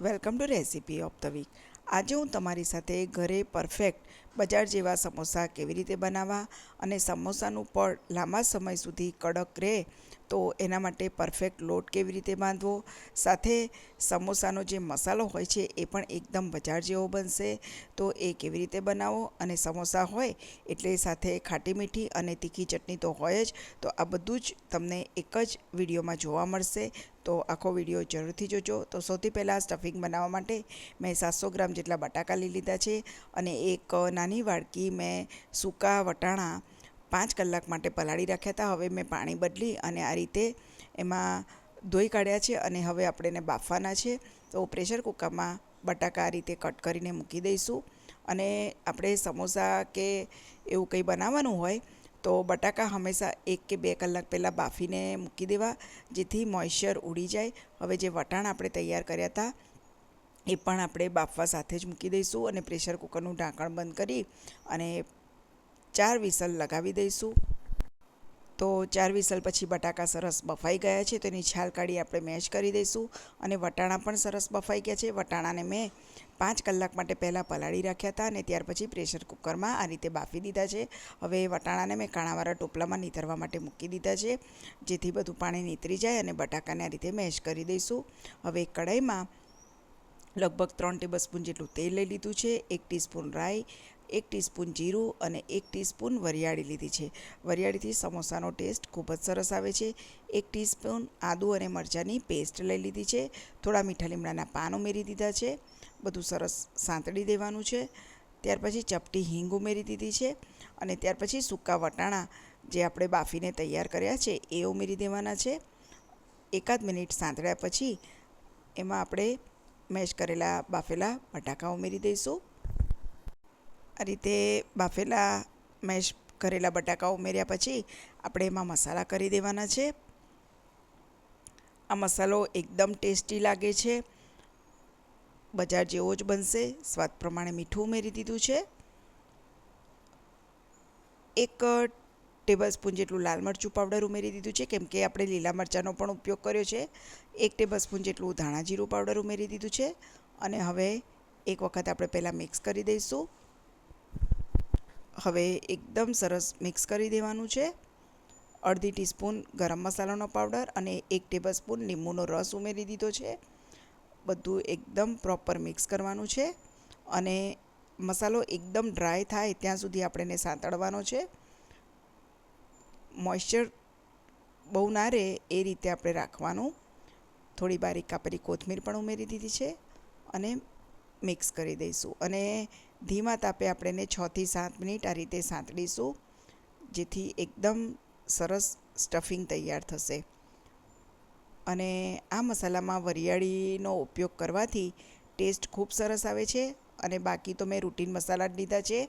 Welcome to recipe of the week. આજે હું તમારી સાથે ઘરે પરફેક્ટ બજાર જેવા સમોસા કેવી રીતે બનાવવા અને સમોસાનું પડ લાંબા સમય સુધી કડક રહે તો એના માટે પરફેક્ટ લોટ કેવી રીતે બાંધવો? સાથે સમોસાનો જે મસાલો હોય છે, એ પણ એકદમ બજાર જેવો બનશે. તો એ કેવી રીતે બનાવો? અને સમોસા હોય, એટલે સાથે ખાટી મીઠી અને તીખી ચટણી તો હોય જ. તો આ બધું જ તમને એક જ વિડીયોમાં જોવા મળશે. તો આખો વીડિયો જરૂરથી જોજો. તો સૌથી પહેલાં સ્ટફિંગ બનાવવા માટે મેં સાતસો ગ્રામ જેટલા બટાકા લઈ લીધા છે. અને એક નાની વાડકી મેં સૂકા વટાણા પાંચ કલાક માટે પલાળી રાખ્યા હતા. હવે મેં પાણી બદલી અને આ રીતે એમાં ધોઈ કાઢ્યા છે અને હવે આપણે એને બાફવાના છે. તો પ્રેશર કુકરમાં બટાકા આ રીતે કટ કરીને મૂકી દઈશું. અને આપણે સમોસા કે એવું કંઈ બનાવવાનું હોય તો બટાકા હંમેશા એક કે બે કલાક પહેલાં બાફીને મૂકી દેવા, જેથી મોઇશ્ચર ઉડી જાય. હવે જે વટાણ આપણે તૈયાર કર્યા હતા, એ પણ આપણે બાફવા સાથે જ મૂકી દઈશું અને પ્રેશર કુકરનું ઢાંકણ બંધ કરી અને ચાર વિસલ લગાવી દઈશું. તો ચાર વિસલ પછી બટાકા સરસ બફાઈ ગયા છે, તો એની છાલ કાઢી આપણે મેશ કરી દઈશું અને વટાણા પણ સરસ બફાઈ ગયા છે. વટાણાને મેં પાંચ કલાક માટે પહેલાં પલાળી રાખ્યા હતા અને ત્યાર પછી પ્રેશર કુકરમાં આ રીતે બાફી દીધા છે. હવે વટાણાને મેં કાણાવાળા ટોપલામાં નીતરવા માટે મૂકી દીધા છે, જેથી બધું પાણી નીતરી જાય અને બટાકાને આ રીતે મેશ કરી દઈશું. હવે કઢાઈમાં લગભગ ત્રણ ટેબલ સ્પૂન જેટલું તેલ લઈ લીધું છે, એક ટીસ્પૂન રાઈ એક ટીસ્પૂન જીરું અને એક ટીસ્પૂન વરિયાળી લીધી છે. વરિયાળીથી સમોસાનો ટેસ્ટ ખૂબ જ સરસ આવે છે. એક ટીસ્પૂન આદુ અને મરચાંની પેસ્ટ લઈ લીધી છે. થોડા મીઠા લીમડાના પાન ઉમેરી દીધા છે. બધું સરસ સાંતળી દેવાનું છે. ત્યાર પછી ચપટી હિંગ ઉમેરી દીધી છે અને ત્યાર પછી સૂકા વટાણા જે આપણે બાફીને તૈયાર કર્યા છે એ ઉમેરી દેવાના છે. એકાદ મિનિટ સાંતળ્યા પછી એમાં આપણે મેશ કરેલા બાફેલા બટાકા ઉમેરી દઈશું. આ રીતે બાફેલા મેશ કરેલા બટાકા ઉમેર્યા પછી આપણે એમાં મસાલા કરી દેવાના છે. આ મસાલો એકદમ ટેસ્ટી લાગે છે. બજાર જેવો જ બનશે. સ્વાદ પ્રમાણે મીઠું ઉમેરી દીધું છે. એક ટેબલ જેટલું લાલ મરચું પાવડર ઉમેરી દીધું છે. કેમ કે આપણે લીલા મરચાંનો પણ ઉપયોગ કર્યો છે. એક ટેબલ જેટલું ધાણા જીરું પાવડર ઉમેરી દીધું છે. અને હવે એક વખત આપણે પહેલાં મિક્સ કરી દઈશું. હવે એકદમ સરસ મિક્સ કરી દેવાનું છે. અડધી ટીસ્પૂન ગરમ મસાલાનો પાવડર અને એક ટેબલ સ્પૂન લીંબુનો રસ ઉમેરી દીધો છે. બધું એકદમ પ્રોપર મિક્સ કરવાનું છે અને મસાલો એકદમ ડ્રાય થાય ત્યાં સુધી આપણે એને સાંતળવાનો છે. મોઇશ્ચર બહુ ના રહે એ રીતે આપણે રાખવાનું. થોડી બારીક કાપેલી કોથમીર પણ ઉમેરી દીધી છે અને મિક્સ કરી દઈશું. અને ધીમા તાપે આપણે એને છથી સાત મિનિટ આ રીતે સાંતળીશું, જેથી એકદમ સરસ સ્ટફિંગ તૈયાર થશે. અને આ મસાલામાં વરિયાળીનો ઉપયોગ કરવાથી ટેસ્ટ ખૂબ સરસ આવે છે અને બાકી તો મેં રૂટીન મસાલા જ લીધા છે.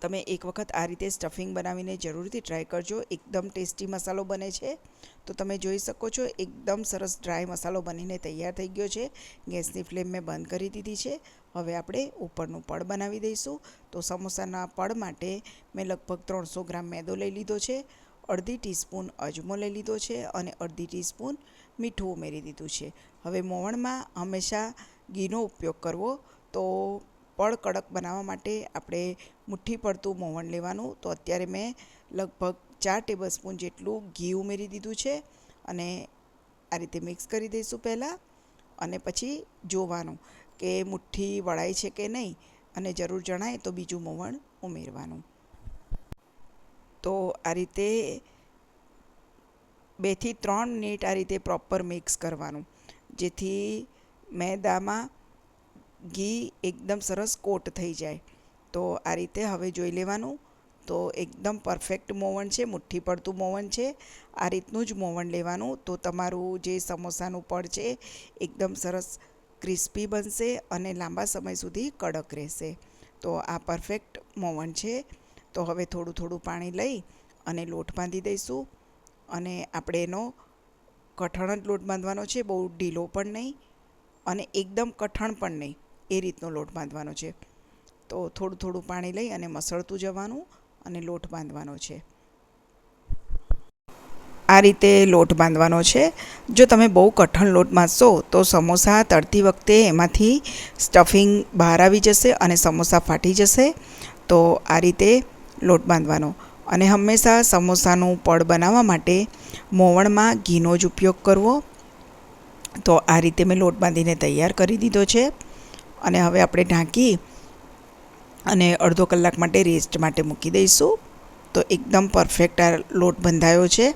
તમે એક વખત આ રીતે સ્ટફિંગ બનાવીને જરૂરથી ટ્રાય કરજો. એકદમ ટેસ્ટી મસાલો બને છે. તો તમે જોઈ શકો છો, એકદમ સરસ ડ્રાય મસાલો બનીને તૈયાર થઈ ગયો છે. ગેસની ફ્લેમ મેં બંધ કરી દીધી છે. હવે આપણે ઉપરનું પડ બનાવી દઈશું. તો સમોસાના પડ માટે મેં લગભગ ત્રણસો ગ્રામ મેદો લઈ લીધો છે. અડધી ટીસ્પૂન અજમો લઈ લીધો છે અને અડધી ટીસ્પૂન મીઠું ઉમેરી દીધું છે. હવે મોવણમાં હંમેશા ઘીનો ઉપયોગ કરવો. તો પડ કડક બનાવવા માટે આપણે મુઠ્ઠી પડતું મોવણ લેવાનું. તો અત્યારે મેં લગભગ ચાર ટેબલ સ્પૂન જેટલું ઘી ઉમેરી દીધું છે અને આ રીતે મિક્સ કરી દઈશું પહેલાં અને પછી જોવાનું કે મુઠ્ઠી વળાય છે કે નહીં અને જરૂર જણાય તો બીજું મોવણ ઉમેરવાનું. તો આ રીતે બેથી ત્રણ મિનિટ આ રીતે પ્રોપર મિક્સ કરવાનું. જેથી મેદામાં ઘી એકદમ સરસ કોટ થઈ જાય. તો આ રીતે હવે જોઈ લેવાનું. તો એકદમ પરફેક્ટ મોવણ છે, મુઠ્ઠી પડતું મોવણ છે. આ રીતનું જ મોવણ લેવાનું. તો તમારું જે સમોસાનું પડ છે, એકદમ સરસ ક્રિસ્પી બનશે અને લાંબા સમય સુધી કડક રહેશે. તો આ પરફેક્ટ મોવણ છે. તો હવે થોડું થોડું પાણી લઈ અને લોટ બાંધી દઈશું. અને આપણે એનો કઠણ જ લોટ બાંધવાનો છે, બહુ ઢીલો પણ નહીં અને એકદમ કઠણ પણ નહીં. એ રીતનો લોટ બાંધવાનો છે. તો થોડું થોડું પાણી લઈ અને મસળતું જવાનું અને લોટ બાંધવાનો છે. આ રીતે લોટ બાંધવાનો છે. જો તમે બહુ કઠણ લોટ બાંધશો તો સમોસા તળતી વખતે એમાંથી સ્ટફિંગ બહાર આવી જશે અને સમોસા ફાટી જશે. તો આ રીતે લોટ બાંધવાનો. અને હંમેશા સમોસાનું પડ બનાવવા માટે મોવણમાં ઘીનો જ ઉપયોગ કરવો. તો આ રીતે મેં લોટ બાંધીને તૈયાર કરી દીધો છે. અને હવે આપણે ઢાંકી અને અડધો કલાક માટે રેસ્ટ માટે મૂકી દઈશું. તો એકદમ પરફેક્ટ આ લોટ બંધાયો છે.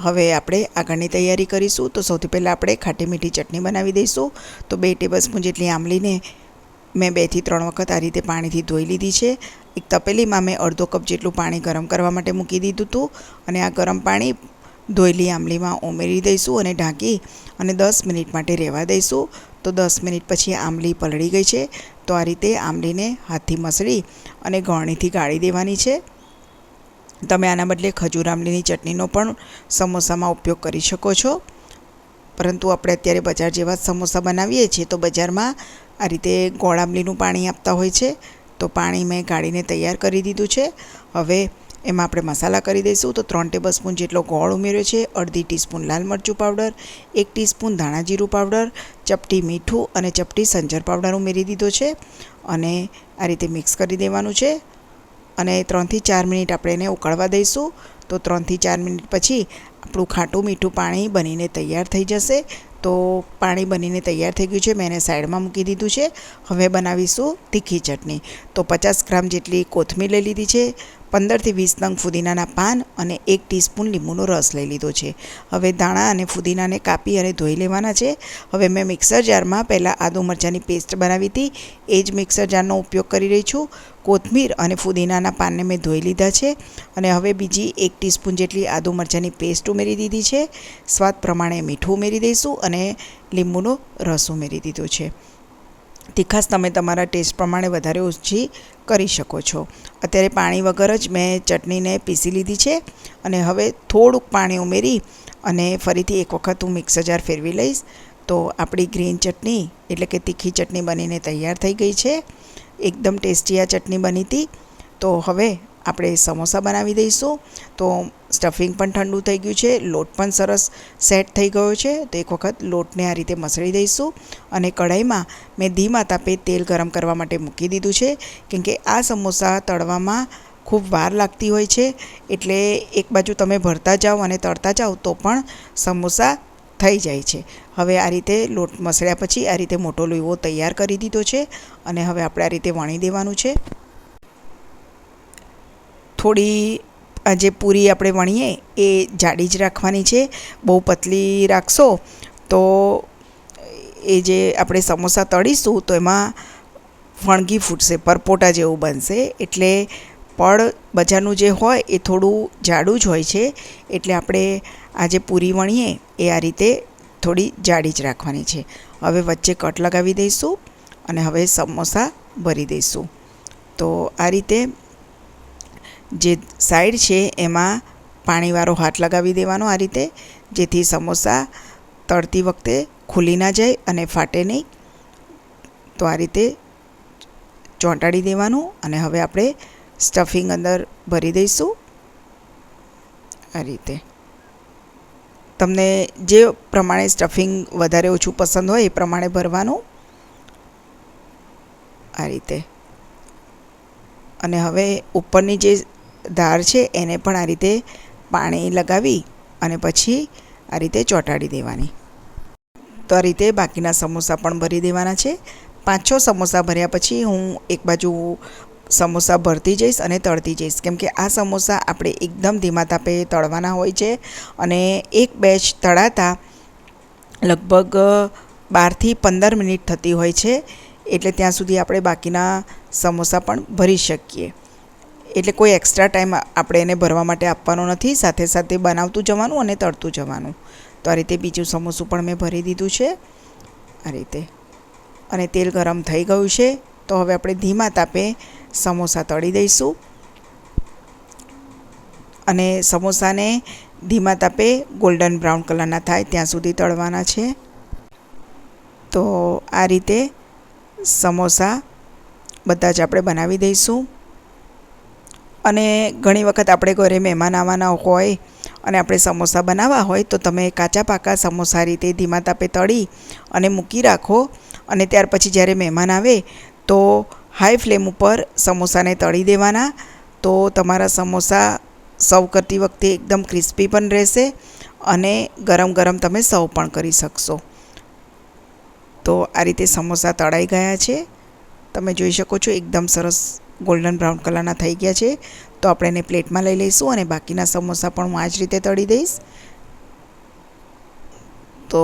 હવે આપણે આગળની તૈયારી કરીશું. તો સૌથી પહેલાં આપણે ખાટી મીઠી ચટણી બનાવી દઈશું. તો બે ટેબલસ્પૂન જેટલી આંબલીને મેં બેથી ત્રણ વખત આ રીતે પાણીથી ધોઈ લીધી છે. એક તપેલીમાં મેં અડધો કપ જેટલું પાણી ગરમ કરવા માટે મૂકી દીધું હતું. અને આ ગરમ પાણી ધોયેલી આંબલીમાં ઉમેરી દઈશું અને ઢાંકી અને દસ મિનિટ માટે રહેવા દઈશું. તો દસ મિનિટ પછી આંબલી પલળી ગઈ છે. તો આ રીતે આંબલીને હાથથી મસળી અને ગળણીથી ગાળી દેવાની છે. તમે આના બદલે ખજૂર આંબલીની ચટણીનો પણ સમોસામાં ઉપયોગ કરી શકો છો. પરંતુ આપણે અત્યારે બજાર જેવા સમોસા બનાવીએ છીએ તો બજારમાં આ રીતે ગોળ આંબલીનું પાણી આપતા હોય છે. તો પાણી મેં ગાળીને તૈયાર કરી દીધું છે. હવે એમાં આપણે મસાલા કરી દઈશું તો ત્રણ ટેબલ સ્પૂન જેટલો ગોળ ઉમેર્યો છે, અડધી ટીસ્પૂન લાલ મરચું પાવડર, એક ટીસ્પૂન ધાણા જીરું પાવડર, ચપટી મીઠું અને ચપટી સંજર પાવડર ઉમેરી દીધો છે અને આ રીતે મિક્સ કરી દેવાનું છે અને ત્રણથી ચાર મિનિટ આપણે એને ઉકળવા દઈશું તો ત્રણથી ચાર મિનિટ પછી આપણું ખાટું મીઠું પાણી બનીને તૈયાર થઈ જશે તો પાણી બનીને તૈયાર થઈ ગયું છે, મેં એને સાઈડમાં મૂકી દીધું છે, હવે બનાવીશું તીખી ચટણી. તો પચાસ ગ્રામ જેટલી કોથમીર લઈ લીધી છે પંદરથી વીસ નંગ ફુદીનાના પાન અને એક ટીસ્પૂન લીંબુનો રસ લઈ લીધો છે. હવે ધાણા અને ફુદીનાને કાપી અને ધોઈ લેવાના છે. હવે મેં મિક્સર જારમાં પહેલાં આદુ મરચાંની પેસ્ટ બનાવી હતી. એ જ મિક્સર જારનો ઉપયોગ કરી રહી છું. કોથમીર અને ફુદીનાના પાનને મેં ધોઈ લીધા છે અને હવે બીજી એક ટીસ્પૂન જેટલી આદુ મરચાંની પેસ્ટ ઉમેરી દીધી છે. સ્વાદ પ્રમાણે મીઠું ઉમેરી દઈશું અને લીંબુનો રસ ઉમેરી દીધો છે. તીખાશ તમે તમારા ટેસ્ટ પ્રમાણે વધારે ઓછી કરી શકો છો. અત્યારે પાણી વગર જ મેં ચટણીને પીસી લીધી છે અને હવે થોડુંક પાણી ઉમેરી અને ફરીથી એક વખત હું મિક્સ જાર ફેરવી લઈશ. તો આપણી ગ્રીન ચટણી એટલે કે તીખી ચટણી બનીને તૈયાર થઈ ગઈ છે. એકદમ ટેસ્ટી આ ચટણી બની હતી. તો હવે આપણે સમોસા બનાવી દઈશું. તો સ્ટફિંગ પણ ઠંડુ થઈ ગયું છે. લોટ પણ સરસ સેટ થઈ ગયો છે. તો એક વખત લોટને આ રીતે મસળી દઈશું અને કઢાઈમાં મેં ધીમા તાપે તેલ ગરમ કરવા માટે મૂકી દીધું છે. કેમ કે આ સમોસા તળવામાં ખૂબ વાર લાગતી હોય છે. એટલે એક બાજુ તમે ભરતા જાઓ અને તળતા જાઓ તો પણ સમોસા થઈ જાય છે. હવે આ રીતે લોટ મસળ્યા પછી આ રીતે મોટો લોહીવો તૈયાર કરી દીધો છે અને હવે આપણે આ રીતે વણી દેવાનું છે. થોડી જે પૂરી આપણે વણીએ, એ જાડી જ રાખવાની છે. બહુ પતલી રાખશો તો એ જે આપણે સમોસા તળીશું તો એમાં ફણગી ફૂટશે, પરપોટા જેવું બનશે. એટલે પડ બજારનું જે હોય એ થોડું જાડું જ હોય છે. એટલે આપણે આ જે પૂરી વણીએ એ આ રીતે થોડી જાડી જ રાખવાની છે. હવે વચ્ચે કટ લગાવી દઈશું અને હવે સમોસા ભરી દઈશું. તો આ રીતે જે સાઈડ છે, એમાં પાણીવાળો હાથ લગાવી દેવાનો આ રીતે, જેથી સમોસા તળતી વખતે ખુલી ના જાય અને ફાટે નહીં. તો આ રીતે ચોંટાડી દેવાનું અને હવે આપણે સ્ટફિંગ અંદર ભરી દઈશું. આ રીતે. તમને જે પ્રમાણે સ્ટફિંગ વધારે ઓછું પસંદ હોય એ પ્રમાણે ભરવાનું. આ રીતે. અને હવે ઉપરની જે ધાર છે, એને પણ આ રીતે પાણી લગાવી અને પછી આ રીતે ચોંટાડી દેવાની. તો આ રીતે બાકીના સમોસા પણ ભરી દેવાના છે. પાંચ છ સમોસા ભર્યા પછી હું એક બાજુ સમોસા ભરતી જઈશ અને તળતી જઈશ. કેમ કે આ સમોસા આપણે એકદમ ધીમા તાપે તળવાના હોય છે અને એક બેચ તળાતા લગભગ બારથી પંદર મિનિટ થતી હોય છે. એટલે ત્યાં સુધી આપણે બાકીના સમોસા પણ ભરી શકીએ. એટલે કોઈ એક્સ્ટ્રા ટાઈમ આપણે એને ભરવા માટે આપવાનો નથી, સાથે સાથે બનાવતું જવાનું અને તળતું જવાનું. તો આ રીતે બીજું સમોસું પણ મેં ભરી દીધું છે. આ રીતે. અને તેલ ગરમ થઈ ગયું છે. તો હવે આપણે ધીમા તાપે સમોસા તળી દઈશું. અને સમોસાને ધીમા તાપે ગોલ્ડન બ્રાઉન કલરના થાય ત્યાં સુધી તળવાના છે. તો આ રીતે સમોસા બધા જ આપણે બનાવી દઈશું. અને ઘણી વખત આપણે ઘરે મહેમાન આવવાના હોય અને આપણે સમોસા બનાવવા હોય, તો તમે કાચા પાકા સમોસા રીતે ધીમા તાપે તળી અને મૂકી રાખો. અને ત્યાર પછી જ્યારે મહેમાન આવે, તો હાઈ ફ્લેમ ઉપર સમોસાને તળી દેવાના. તો તમારા સમોસા સર્વ કરતી વખતે એકદમ ક્રિસ્પી પણ રહેશે અને ગરમ ગરમ તમે સર્વ પણ કરી શકશો. તો આ રીતે સમોસા તળાઈ ગયા છે. તમે જોઈ શકો છો એકદમ સરસ ગોલ્ડન બ્રાઉન કલરના થઈ ગયા છે. તો આપણે એને પ્લેટમાં લઈ લઈશું અને બાકીના સમોસા પણ હું આ જ રીતે તળી દઈશ. તો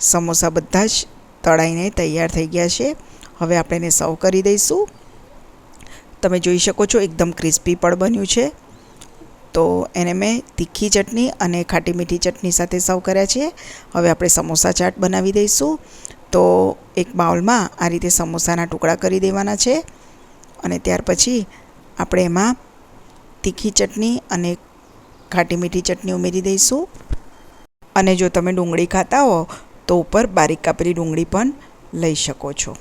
સમોસા બધા જ તળાઈને તૈયાર થઈ ગયા છે. હવે આપણે એને સર્વ કરી દઈશું. તમે જોઈ શકો છો એકદમ ક્રિસ્પી પણ બન્યું છે. તો એને મેં તીખી ચટણી અને ખાટી મીઠી ચટણી સાથે સર્વ કર્યા છે. હવે આપણે સમોસા ચાટ બનાવી દઈશું. તો એક બાઉલમાં આ રીતે સમોસાના ટુકડા કરી દેવાના છે. અને ત્યાર પછી આપણે એમાં તીખી ચટણી અને ખાટી મીઠી ચટણી ઉમેરી દઈશું. અને જો તમે ડુંગળી ખાતા હો, તો ઉપર બારીક કાપેલી ડુંગળી પણ લઈ શકો છો.